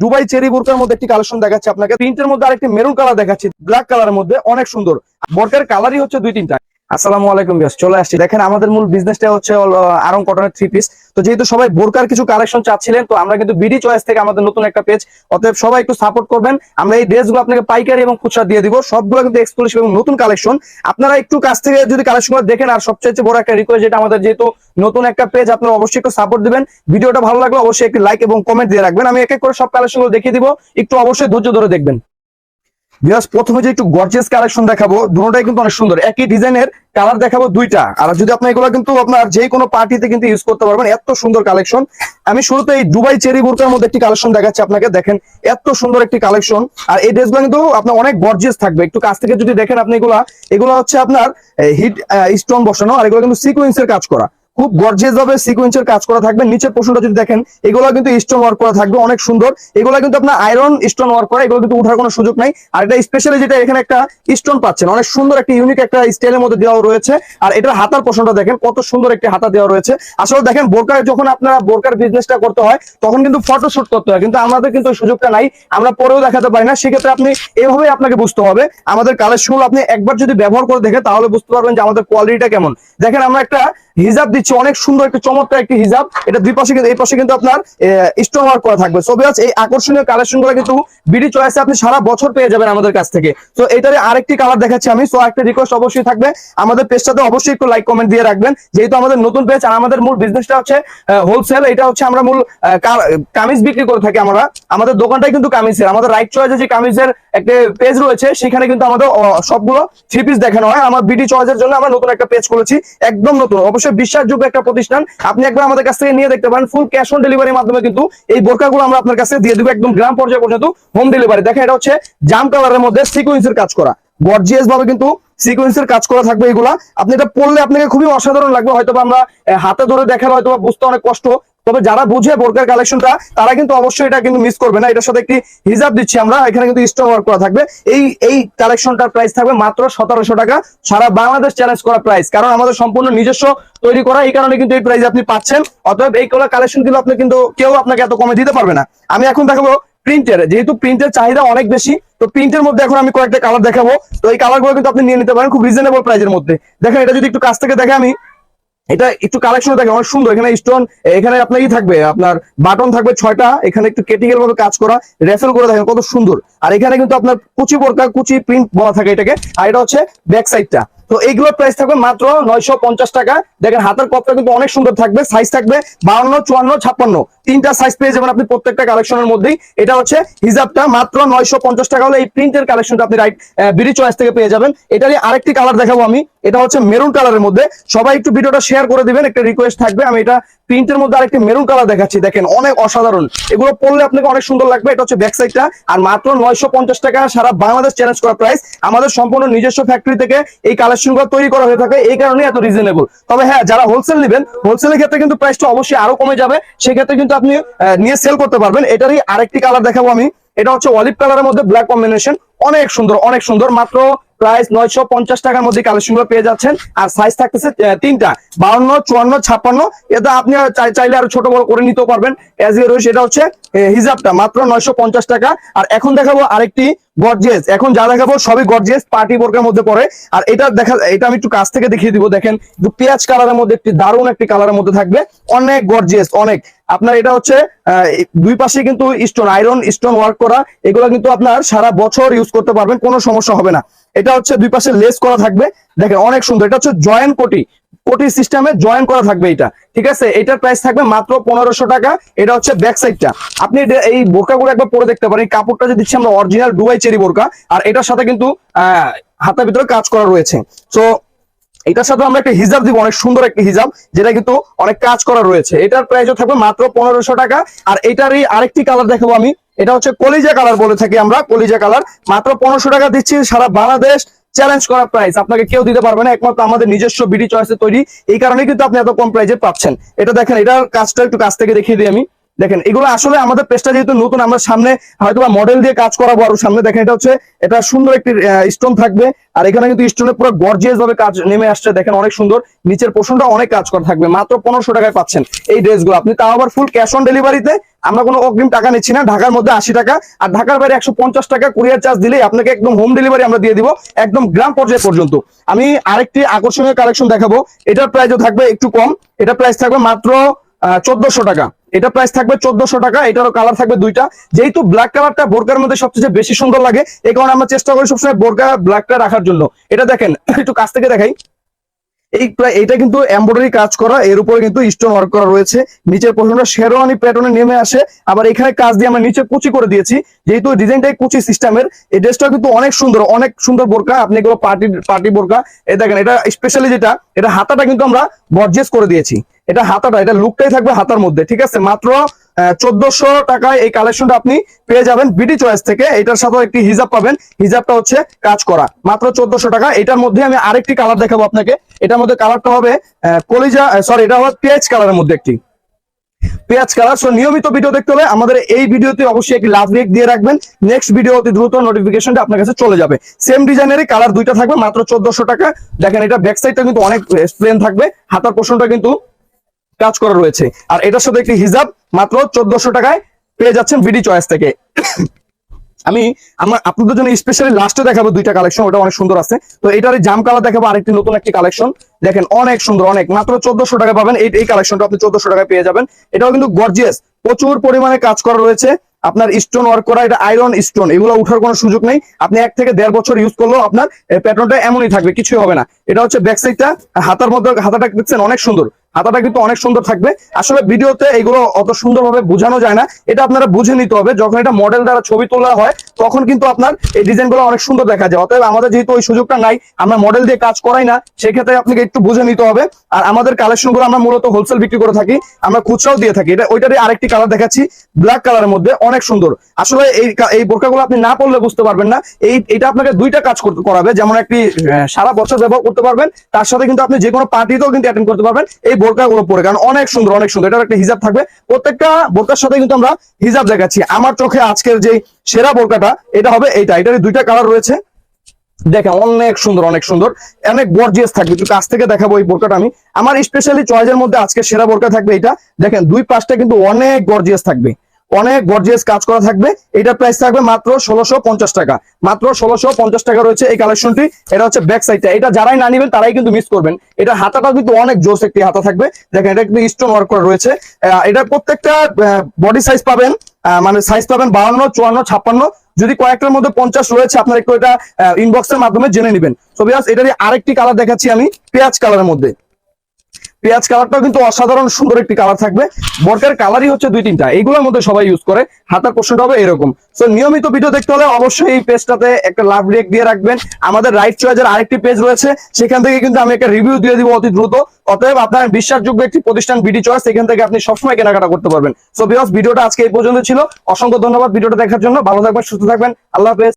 Dubai cherry বোরকার মধ্যে একটি কালেকশন দেখাচ্ছি আপনাকে। প্রিন্টের মধ্যে আরেকটি মেরুন কালার দেখাচ্ছি। ব্ল্যাক কালারের মধ্যে অনেক সুন্দর। বোরকার কালারই হচ্ছে দুই তিনটা আসসালামু আলাইকুম বিয়াস চলে আসছি। দেখেন, আমাদের মূল বিজনেসটা হচ্ছে আরং কটনের থ্রি পিস তো যেহেতু সবাই বোরকার কিছু কালেকশন চাচ্ছিলেন, তো আমরা কিন্তু বিডি চয়েস থেকে আমাদের নতুন একটা পেজ অতএব সবাই একটু সাপোর্ট করবেন। আমরা এই ড্রেসগুলো আপনাকে পাইকারি এবং খুচরা দিয়ে দিব। সবগুলো কিন্তু এক্সক্লুসিভ এবং নতুন কালেকশন আপনারা একটু কাছ থেকে যদি কালেকশনগুলো দেখেন, আর সবচেয়ে বড় একটা রিকোয়েস্ট যেটা আমাদের যেহেতু নতুন একটা পেজ আপনারা অবশ্যই একটু সাপোর্ট দিবেন। ভিডিওটা ভালো লাগলে অবশ্যই একটি লাইক এবং কমেন্ট দিয়ে রাখবেন। আমি এক এক করে সব কালেকশনগুলো দেখিয়ে দিব। একটু অবশ্যই ধৈর্য ধরে দেখবেন। বিয়াস প্রথমে যে একটু গর্জিয়াস কালেকশন দেখাবো, দুটোটাই কিন্তু অনেক সুন্দর। একই ডিজাইনের কালার দেখাবো দুইটা। আর যদি আপনি এগুলো কিন্তু আপনার যে কোনো পার্টিতে কিন্তু ইউজ করতে পারবেন, এত সুন্দর কালেকশন আমি শুরুতে এই দুবাই চেরি বোরকার মধ্যে একটি কালেকশন দেখাচ্ছি আপনাকে, দেখেন, এত সুন্দর একটি কালেকশন আর এই ড্রেসগুলো কিন্তু আপনার অনেক গর্জিয়াস থাকবে। একটু কাছ থেকে যদি দেখেন আপনি এগুলা, এগুলো হচ্ছে আপনার হিট স্টোন বসানো, আর এগুলো কিন্তু সিকোয়েন্সের কাজ করা। খুব গর্জিয়াস ভাবে সিকোয়েন্সের কাজ করা থাকবে। নিচের পোর্শনটা যদি দেখেন এগুলো কিন্তু স্টোন ওয়ার্ক করা থাকবে, অনেক সুন্দর। এগুলো কিন্তু আপনার আয়রন স্টোন ওয়ার্ক করা, এগুলো কিন্তু উঠার কোনো সুযোগ নাই। আর এটা স্পেশালি যেটা এখানে একটা স্টোন পাচ্ছেন, অনেক সুন্দর একটা ইউনিক একটা স্টাইলের মধ্যে দেওয়া রয়েছে। আর এটার হাতার পোর্শনটা দেখেন, কত সুন্দর একটি হাতা দেওয়া রয়েছে। আসলে দেখেন বোরকার যখন আপনারা বোরকার বিজনেসটা করতে হয়, তখন কিন্তু ফটো শুট করতে হয়, কিন্তু আমাদের কিন্তু সুযোগটা নাই। আমরা পরেও দেখাতে পারি না, সেক্ষেত্রে আপনি এভাবে আপনাকে বুঝতে হবে। আমাদের কালেকশন আপনি একবার যদি ব্যবহার করে দেখেন, তাহলে বুঝতে পারবেন যে আমাদের কোয়ালিটিটা কেমন। দেখেন, আমরা একটা হিজাব দিচ্ছি অনেক সুন্দর একটা চমৎকার একটি হিজাব। এটা দুই পাশে কিন্তু এই পাশে কিন্তু আপনার স্টোন ওয়ার্ক করা থাকবে। সবই আছে এই আকর্ষণীয় কালেকশনগুলো কিন্তু বিডি চয়েসে আপনি সারা বছর পেয়ে যাবেন আমাদের কাছ থেকে। তো এটারে আরেকটি কালার দেখাচ্ছি আমি। সো একটা রিকোয়েস্ট অবশ্যই থাকবে। আমাদের পেজটাতে অবশ্যই একটু লাইক কমেন্ট দিয়ে রাখবেন। যেহেতু আমাদের নতুন পেজ আর আমাদের মূল বিজনেসটা হচ্ছে হোলসেল এটা হচ্ছে আমরা মূল কামিজ বিক্রি করে থাকি আমরা। আমাদের দোকানটাই কিন্তু কামিজের আমাদের রাইট চয়েসে যে কামিজের একটা পেজ রয়েছে, সেখানে কিন্তু আমাদের সবগুলো থ্রি পিস দেখানো হয়। আমার বিডি চয়েসের জন্য আমরা নতুন একটা পেজ করেছি একদম নতুন। অবশ্যই বিশ্বাসযোগ্য একটা প্রতিষ্ঠান, আপনি একবার আমাদের কাছ থেকে নিয়ে দেখতে পারেন ফুল ক্যাশ অন ডেলিভারির মাধ্যমে কিন্তু এই বোরকাগুলো আমরা আপনার কাছে দিয়ে দেবো একদম গ্রাম পর্যায়ে পর্যন্ত হোম ডেলিভারি দেখেন, এটা হচ্ছে জাম কালারের মধ্যে সিকুয়েন্সের কাজ করা। গর্জিয়াস ভাবে কিন্তু সিকোয়েন্সের কাজ করা থাকবে এগুলা। আপনি এটা পড়লে আপনাকে খুবই অসাধারণ লাগবে। হয়তো আমরা হাতে ধরে দেখার হয়তো বুঝতে অনেক কষ্ট। তবে যারা বুঝে বোরকার কালেকশনটা তারা কিন্তু অবশ্যই এটা কিন্তু মিস করবে না। এটার সাথে একটি হিজাব দিচ্ছি আমরা, এখানে কিন্তু স্টোন ওয়ার্ক করা থাকবে। এই এই কালেকশনটার প্রাইস থাকবে মাত্র সতেরোশো টাকা। সারা বাংলাদেশ চ্যালেঞ্জ করা প্রাইস কারণ আমাদের সম্পূর্ণ নিজস্ব তৈরি করা, এই কারণে কিন্তু এই প্রাইস আপনি পাচ্ছেন। অতএব এই কালেকশন কিন্তু আপনি কিন্তু কেউ আপনাকে এত কমে দিতে পারবে না। আমি এখন দেখাবো প্রিন্টের যেহেতু প্রিন্টের চাহিদা অনেক বেশি, তো প্রিন্টের মধ্যে এখন আমি কয়েকটা কালার দেখাবো। তো এই কালারগুলো কিন্তু আপনি নিয়ে নিতে পারেন খুব রিজনেবল প্রাইসের মধ্যে। দেখেন, এটা যদি একটু কাছ থেকে দেখে আমি এটা একটু কালেকশন থাকে অনেক সুন্দর। এখানে স্টোন এখানে আপনার ই থাকবে, আপনার বাটন থাকবে ছয়টা, এখানে একটু কেটিক্যাল মতো কাজ করা রেফেল করে দেখেন কত সুন্দর। আর এখানে কিন্তু আপনার কুচি বোরকা, কুচি প্রিন্ট বলা থাকে এটাকে। আর এটা হচ্ছে ব্যাক সাইডটা তো এইগুলোর প্রাইস থাকবে মাত্র নয়শো পঞ্চাশ টাকা। দেখেন হাতের কপটা কিন্তু অনেক সুন্দর থাকবে সাইজ থাকবে বাউন্ন, চুয়ান্ন, ছাপ্পান্ন। তিনটা সাইজ পেয়ে যাবেন আপনি প্রত্যেকটা কালেকশনের মধ্যেই। এটা হচ্ছে হিজাবটা, মাত্র নয়শো পঞ্চাশ টাকা হলে এই প্রিন্টের কালেকশনটা আপনি রাইট বিডি চয়েস থেকে পেয়ে যাবেন। এটারই আরেকটি কালার দেখাবো আমি। এটা হচ্ছে মেরুন কালারের মধ্যে। সবাই একটু ভিডিওটা শেয়ার করে দিবেন, একটা রিকোয়েস্ট থাকবে। আমি এটা প্রিন্টের মধ্যে আরেকটি মেরুন কালার দেখাচ্ছি। দেখেন, অনেক অসাধারণ। এগুলো পড়লে আপনাকে অনেক সুন্দর লাগবে। এটা হচ্ছে ব্যাক সাইডটা আর মাত্র নয়শো পঞ্চাশ টাকা সারা বাংলাদেশ চ্যালেঞ্জ করা প্রাইস আমাদের সম্পূর্ণ নিজস্ব ফ্যাক্টরি থেকে এই কালেকশনগুলো তৈরি করা হয়ে থাকে। এই কারণে এত রিজনেবল তবে হ্যাঁ যারা হোলসেল নেবেন হোলসেলের ক্ষেত্রে কিন্তু প্রাইসটা অবশ্যই আরও কমে যাবে। সেক্ষেত্রে কিন্তু আপনি নিয়ে সেল করতে পারবেন। এটারই আরেকটি কালার দেখাবো আমি। এটা হচ্ছে অলিভ কালারের মধ্যে ব্ল্যাক কম্বিনেশন অনেক সুন্দর অনেক সুন্দর। মাত্র প্রাইস নয়শো পঞ্চাশ টাকার মধ্যে কালেকশনগুলো পেয়ে যাচ্ছেন। আর সাইজ থাকতেছে তিনটা। বাউন্ন, চুয়ান্ন, ছাপ্পান্ন। এটা আপনি চাইলে আরও ছোট বড় করে নিতেও পারবেন। এজ ইয়ে রয়েছে এটা হচ্ছে হিজাবটা। মাত্র নয়শো পঞ্চাশ টাকা। আর এখন দেখাবো আরেকটি গর্জিয়াস এখন যা দেখাবো সবই গর্জিয়াস পার্টি বোরকার মধ্যে পড়ে। আর এটা দেখা এটা আমি একটু কাছ থেকে দেখিয়ে দিব, দেখেন। পেঁয়াজ কালারের মধ্যে, একটি দারুণ একটি কালারের মধ্যে থাকবে। অনেক গর্জিয়াস অনেক। আপনার এটা হচ্ছে দুই পাশে কিন্তু স্টোন আয়রন স্টোন ওয়ার্ক করা, এগুলো কিন্তু আপনার সারা বছর ইউজ করতে পারবেন, কোনো সমস্যা হবে না। এটা হচ্ছে দুই পাশে লেস করা থাকবে। দেখেন, অনেক সুন্দর। এটা হচ্ছে জয়েন্ট কোটি। কোটি সিস্টেমে জয়েন করা থাকবে এটা। ঠিক আছে? এটার প্রাইস থাকবে মাত্র পনেরোশো টাকা। এটা হচ্ছে ব্যাক সাইডটা আপনি এই বোরকাগুলো একবার পরে দেখতে পারেন। কাপড়টা যে দিচ্ছি আমরা অরিজিনাল ডুবাই চেরি বোরকা। আর এটার সাথে কিন্তু হাতের ভিতরে কাজ করা রয়েছে। তো এটার সাথে আমরা একটা হিজাব দিব, অনেক সুন্দর একটা হিজাব, যেটা কিন্তু অনেক কাজ করা রয়েছে। এটার প্রাইসও থাকবে মাত্র পনেরোশো টাকা। আর এটারই আরেকটি কালার দেখাবো আমি। এটা হচ্ছে কলিজা কালার বলে থাকি আমরা, কলিজা কালার মাত্র পনেরোশো টাকা দিচ্ছি, সারা বাংলাদেশ চ্যালেঞ্জ করা প্রাইস আপনাকে কেউ দিতে পারবে না, একমাত্র আমাদের নিজস্ব বিডি চয়েসে তৈরি। এই কারণে কিন্তু আপনি এত কম প্রাইসে পাচ্ছেন। এটা দেখেন, এটার কাজটা একটু কাছ থেকে দেখিয়ে দিই আমি। দেখেন, এগুলো আসলে আমাদের পেজটা যেহেতু নতুন, আমরা সামনে হয়তো মডেল দিয়ে কাজ করাবো আরও সামনে। দেখেন, এটা হচ্ছে, এটা সুন্দর একটি স্টোন থাকবে। আর এখানে কিন্তু স্টোনের পুরো গর্জিয়াস ভাবে কাজ নেমে আসছে। দেখেন, অনেক সুন্দর। নিচের পোষণটা অনেক কাজ করা থাকবে। মাত্র পনেরোশো টাকায় পাচ্ছেন এই ড্রেসগুলো আপনি তাও আবার ফুল ক্যাশ অন ডেলিভারিতে আমরা কোনো অগ্রিম টাকা নিচ্ছি না। ঢাকার মধ্যে আশি টাকা। আর ঢাকার বাইরে একশো পঞ্চাশ টাকা কুরিয়ার চার্জ দিলেই আপনাকে একদম হোম ডেলিভারি আমরা দিয়ে দিব। একদম গ্রাম পর্যায়ে পর্যন্ত। আমি আরেকটি আকর্ষণীয় কালেকশন দেখাবো। এটার প্রাইসও থাকবে একটু কম। এটা প্রাইস থাকবে মাত্র চোদ্দশো টাকা। এটা প্রাইস থাকবে চোদ্দশো টাকা, এটারও কালার থাকবে দুইটা। যেহেতু ব্ল্যাক কালারটা বোরকার মধ্যে সবচেয়ে বেশি সুন্দর লাগে এই কারণে আমরা চেষ্টা করি সবসময় বোরকা ব্ল্যাকটা রাখার জন্য। এটা দেখেন, একটু কাছ থেকে দেখাই। এই এটা কিন্তু এমব্রয়ডারি কাজ করা, এর উপরে কিন্তু স্টোন ওয়ার্ক করা রয়েছে। নিচের পোর্শনটা শেরওয়ানি প্যাটার্নে নেমে আসে। আবার এখানে কাজ দিয়ে আমরা নিচে কুচি করে দিয়েছি। যেহেতু ডিজাইনটাই কুচি সিস্টেমের এই ড্রেসটা কিন্তু অনেক সুন্দর অনেক সুন্দর বোরকা। আপনি এগুলো পার্টি পার্টি বোরকা। এই দেখেন, এটা স্পেশালি যেটা, এটা হাতাটা কিন্তু আমরা বর্জেস করে দিয়েছি। এটা হাতাটা, এটা লুকটাই থাকবে হাতার মধ্যে, ঠিক আছে? মাত্র চোদ্দশো টাকায় এই কালেকশনটা আপনি পেয়ে যাবেন বিডি চয়েস থেকে। এটার সাথে একটি হিজাব পাবেন। হিজাবটা হচ্ছে কাজ করা। মাত্র চোদ্দশো টাকা। এটার মধ্যে আমি আরেকটি কালার দেখাবো আপনাকে। এটার মধ্যে কালারটা হবে কলিজা সরি এটা হবে পেঁয়াজ কালারের মধ্যে একটি। পেঁয়াজ কালার সো নিয়মিত ভিডিও দেখতে হলে আমাদের এই ভিডিওতে অবশ্যই একটি লাভ রেক দিয়ে রাখবেন। নেক্সট ভিডিও অতি দ্রুত নোটিফিকেশনটা আপনার কাছে চলে যাবে। সেম ডিজাইনেরই কালার দুইটা থাকবে, মাত্র চোদ্দশো টাকা। দেখেন, এটা ব্যাক সাইডটা কিন্তু অনেক প্লেন থাকবে। হাতার পোর্শনটা কিন্তু কাজ করা রয়েছে। আর এটার সাথে একটি হিজাব মাত্র চোদ্দশো টাকায় পেয়ে যাচ্ছেন ভিডি চয়েস থেকে। আমি আমার আপনাদের জন্য স্পেশালি লাস্টে দেখাবো দুইটা কালেকশন ওটা অনেক সুন্দর আছে। তো এটার জাম কালার দেখাবো আরেকটি নতুন একটি কালেকশন দেখেন, অনেক সুন্দর, অনেক। মাত্র চোদ্দশো টাকা পাবেন। এই এই কালেকশনটা আপনি চোদ্দশো টাকায় পেয়ে যাবেন। এটাও কিন্তু গর্জিয়াস প্রচুর পরিমাণে কাজ করা রয়েছে। আপনার স্টোন ওয়ার্ক করা, এটা আয়রন স্টোন এগুলো উঠার কোনো সুযোগ নেই। আপনি এক থেকে দেড় বছর ইউজ করলেও আপনার প্যাটার্নটা এমনই থাকবে, কিছুই হবে না। এটা হচ্ছে ব্যাক সাইডটা হাতার মধ্যে, হাতাটা দেখছেন, অনেক সুন্দর। হাতাটা কিন্তু অনেক সুন্দর থাকবে। আসলে ভিডিওতে এগুলো অত সুন্দরভাবে বোঝানো যায় না। এটা আপনারা বুঝে নিতে হবে, যখন এটা মডেল দ্বারা ছবি তোলা হয়, তখন কিন্তু আপনার এই ডিজাইনগুলো অনেক সুন্দর দেখা যায়। অতএব আমাদের যেহেতু ওই সুযোগটা নাই, আমরা মডেল দিয়ে কাজ করাই না, সেক্ষেত্রে আপনাকে একটু বুঝে নিতে হবে। আর আমাদের কালেকশনগুলো আমরা মূলত হোলসেল বিক্রি করে থাকি, আমরা খুচরাও দিয়ে থাকি। এটা ওইটারই আরেকটি কালার দেখাচ্ছি ব্ল্যাক কালারের মধ্যে অনেক সুন্দর। আসলে এই এই বোরকাগুলো আপনি না পড়লে বুঝতে পারবেন না। এই এটা আপনাকে দুইটা কাজ করতে করাবে। যেমন একটি সারা বছর ব্যবহার করতে পারবেন, তার সাথে কিন্তু আপনি যে কোনো পার্টিতেও কিন্তু অ্যাটেন্ড করতে পারবেন। এই বোরকাগুলো পরে, কারণ অনেক সুন্দর অনেক সুন্দর। এটার একটা হিজাব থাকবে। প্রত্যেকটা বোরকার সাথে কিন্তু আমরা হিজাব দেখাচ্ছি। আমার চোখে আজকের যে সেরা বোরকাটা, এটা হবে এইটা। এটার দুইটা কালার রয়েছে। দেখে অনেক সুন্দর অনেক সুন্দর। অনেক গর্জিয়াস থাকবে। একটু কাছ থেকে দেখাবো এই বোরকাটা আমি। আমার স্পেশালি চয়েসের মধ্যে আজকে সেরা বোরকা থাকবে এটা দেখেন, দুই পাশটা কিন্তু অনেক গর্জিয়াস থাকবে। অনেক গর্জিয়াস কাজ করা থাকবে। এটার প্রাইস থাকবে মাত্র ষোলোশো পঞ্চাশ টাকা। মাত্র ষোলোশো পঞ্চাশ টাকা রয়েছে এই কালেকশনটি এটা হচ্ছে ব্যাক সাইডটা এটা যারাই না নিবেন, তারাই কিন্তু মিস করবেন। এটা হাতাটা কিন্তু অনেক জোস একটি হাতা থাকবে। দেখেন, এটা কিন্তু স্টোন ওয়ার্ক করা রয়েছে। এটার প্রত্যেকটা বডি সাইজ পাবেন। মানে সাইজ পাবেন বাউন্ন, চুয়ান্ন, ছাপ্পান্ন। যদি কয়েকটার মধ্যে পঞ্চাশ রয়েছে, আপনার একটু এটা ইনবক্সের মাধ্যমে জেনে নেবেন। তো বিয়াস, এটারই আরেকটি কালার দেখাচ্ছি আমি, পেঁয়াজ কালারের মধ্যে। পেঁয়াজ কালারটাও কিন্তু অসাধারণ সুন্দর একটি কালার থাকবে। বরকার কালারই হচ্ছে দুই তিনটা। এগুলোর মধ্যে সবাই ইউজ করে। হাতার পোর্শনটা হবে এরকম। তো নিয়মিত ভিডিও দেখতে হলে অবশ্যই এই পেজটাতে একটা লাভ রেক দিয়ে রাখবেন। আমাদের রাইট চয়েসের আরেকটি পেজ রয়েছে। সেখান থেকে কিন্তু আমি একটা রিভিউ দিয়ে দিব অতি দ্রুত। অতএব আপনার বিশ্বাসযোগ্য একটি প্রতিষ্ঠান বিডি চয়েস সেখান থেকে আপনি সবসময় কেনাকাটা করতে পারবেন। সো বিকজ ভিডিওটা আজকে এই পর্যন্ত ছিল। অসংখ্য ধন্যবাদ ভিডিওটা দেখার জন্য। ভালো থাকবেন, সুস্থ থাকবেন। আল্লাহ হাফেজ।